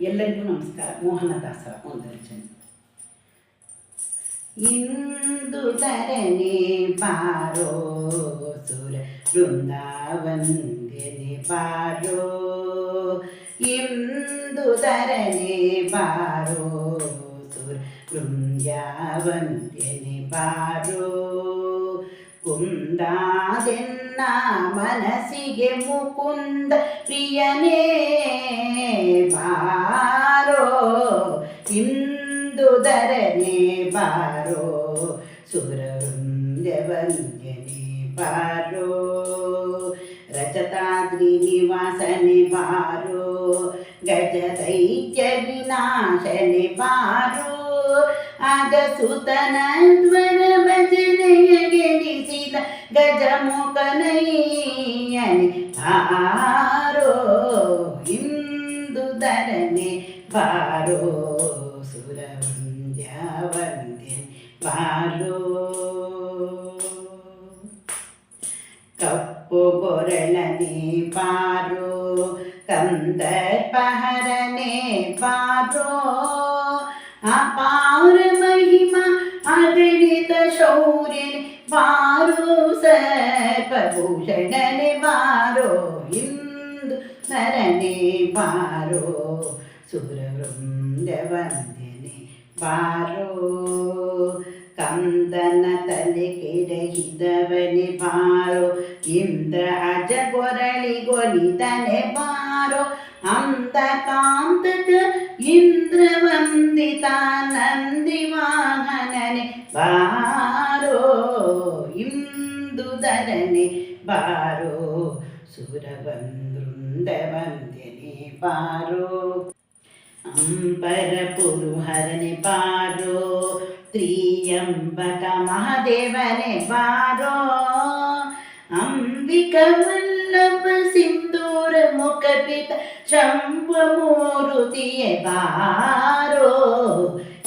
ಎಲ್ಲರಿಗೂ ನಮಸ್ಕಾರ. ಮೋಹನದಾಸರ ಒಂದು ರಚನೆ ಇಂದು ತರನೆ ಪಾರೋ ಸುರ ಬೃಂದಾವಂದ್ಯನೆ ಪಾರೋ. ಇಂದು ತರನೆ ಪಾರೋ ಸುರ ಬೃಂದಾವಂದ್ಯನೆ ಪಾರೋ. ಕುಂದಾದೆನ್ನ ಮನಸ್ಸಿಗೆ ಮುಕುಂದ ಪ್ರಿಯನೇ ಬಾರೋ ಇಂದು ಧರಣೆ ಬಾರೋ ಸುರವೃಂದವಂದ್ಯನೆ ಬಾರೋ ರಜತಾದ್ರಿ ನಿವಾಸನೆ ಬಾರೋ ಗಜ ದೈತ್ಯ ವಿನಾಶನೆ ಬಾರೋ ಆಗ ಸುತನದ್ವರ ಭಜನೆಯ ಗೆಣಿಸಿದ ಗಜಮುಖನಯ್ಯನೆ ಬಾರೋ ಇಂದು ಧರಣೆ ಬಾರೋ ಸುರವಂದ್ಯ ವಂದ್ಯ ಬಾರೋ ಕಪ್ಪು ಗೊರಳನೆ ಪಾರೋ ಕಂದರ್ಪಹರನೆ ಪಾರೋ ಅಪಾರ ಮಹಿಮಾ ಆಡಳಿತ ಶೌರ್ಯನೆ ಬಾರೋ ಸರ್ಪಭೂಷಣನೆ ಬಾರೋ ಇಂದು ನರನೆ ಬಾರೋ ಸುರವೃಂದವಂದ್ಯನೆ ಬಾರೋ ಕಂದನ ತಲೆ ಕೆಡಹಿದವನೆ ಬಾರೋ ಇಂದ್ರ ಅಜ ಗೊರಳಿ ಗೊಲಿತನೆ ಬಾರೋ ಅಂದ ಕಾಂತಕ ಇಂದ್ರ ವಂದಿತ ನಂದಿ ವಾಹನನೆ ಬಾರೋ ಇಂದು ಧರಣೆ ಬಾರೋ ಸುರವಂದೃಂದ ವಂದ್ಯನೆ ಬಾರೋ ಅಂಬರ ಪುರುಹರನೆ ಬಾರೋ ತ್ರಿಯಂಬಕ ಮಹಾದೇವನೆ ಬಾರೋ ಅಂಬಿಕ ವಲ್ಲಭ ಸಿಂಧೂರ ಮುಖಪಿತ ಶಂಭ ಮೂರುತಿಯೇ ಬಾರೋ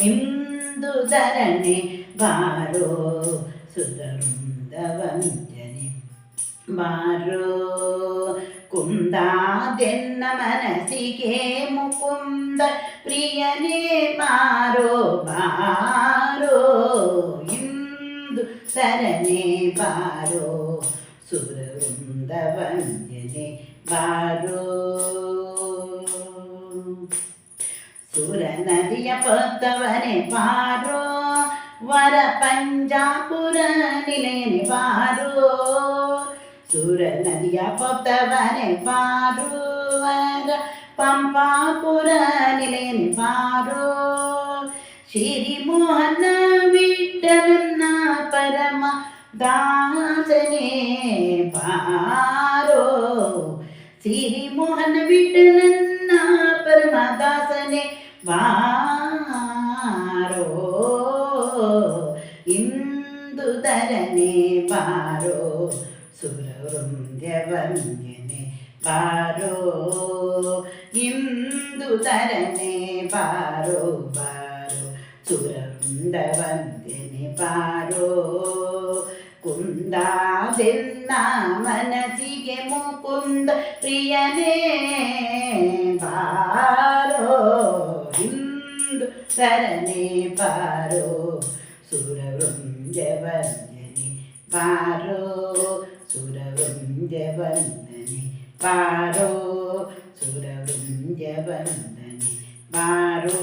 ಇಂದು ಧರಣೆ ಬಾರೋ ಸುರವೃಂದ ವಂದ್ಯನೆ ಬಾರೋ ಕುಂದಾದೆನ್ನ ಮನಸ್ಸಿಗೆ ಮುಕುಂದ ಪ್ರಿಯನೇ ಬಾರೋ ಬಾರೋ ಇಂದು ಸರನೆ ಬಾರೋ ಸುರವೃಂದ ವಂದ್ಯನೆ ಬಾರೋ ಸುರ ನದಿಯ ಪತ್ತವನೆ ಬಾರೋ ವರ ಪಂಜಾಪುರ ನಿಲೇನೆ ಬಾರೋ സുരനദിയപ്പൊത്തവനെ പാടുവര പമ്പാപുരനിലയൻ പാടോ. ശിരിമോഹന വിട്ടലെന്ന പരമ ദാസനെ പാരോ ശിരിമോഹന വിട്ടലെന്ന പരമദാസനെ വാരോ ഇന്ദുതരനെ പാരോ സുര ವಿಠಲನ್ನ ಪರಮದಾಸನೆ ಬಾರೋ ಇಂದು ಧರನೆ ಬಾರೋ ಸುರವೃಂದ್ಯ ವಂದ್ಯನೆ ಬಾರೋ ಇಂದು ಧರನೆ ಬಾರೋ ಬಾರೋ ಸುರವೃಂದ ವಂದ್ಯನೆ ಬಾರೋ ಕುಂದಾದೆನ್ನ ಮನಸ್ಸಿಗೆ ಮುಕುಂದ ಪ್ರಿಯನೇ ಬಾರೋ ಇಂದು ಸರನೆ ಬಾರೋ ಸುರವೃಂಜ ವಂದನೆ ಬಾರೋ സുരവൃന്ദവന്ദനെ പാരോ സുരവൃന്ദവന്ദനെ പാരോ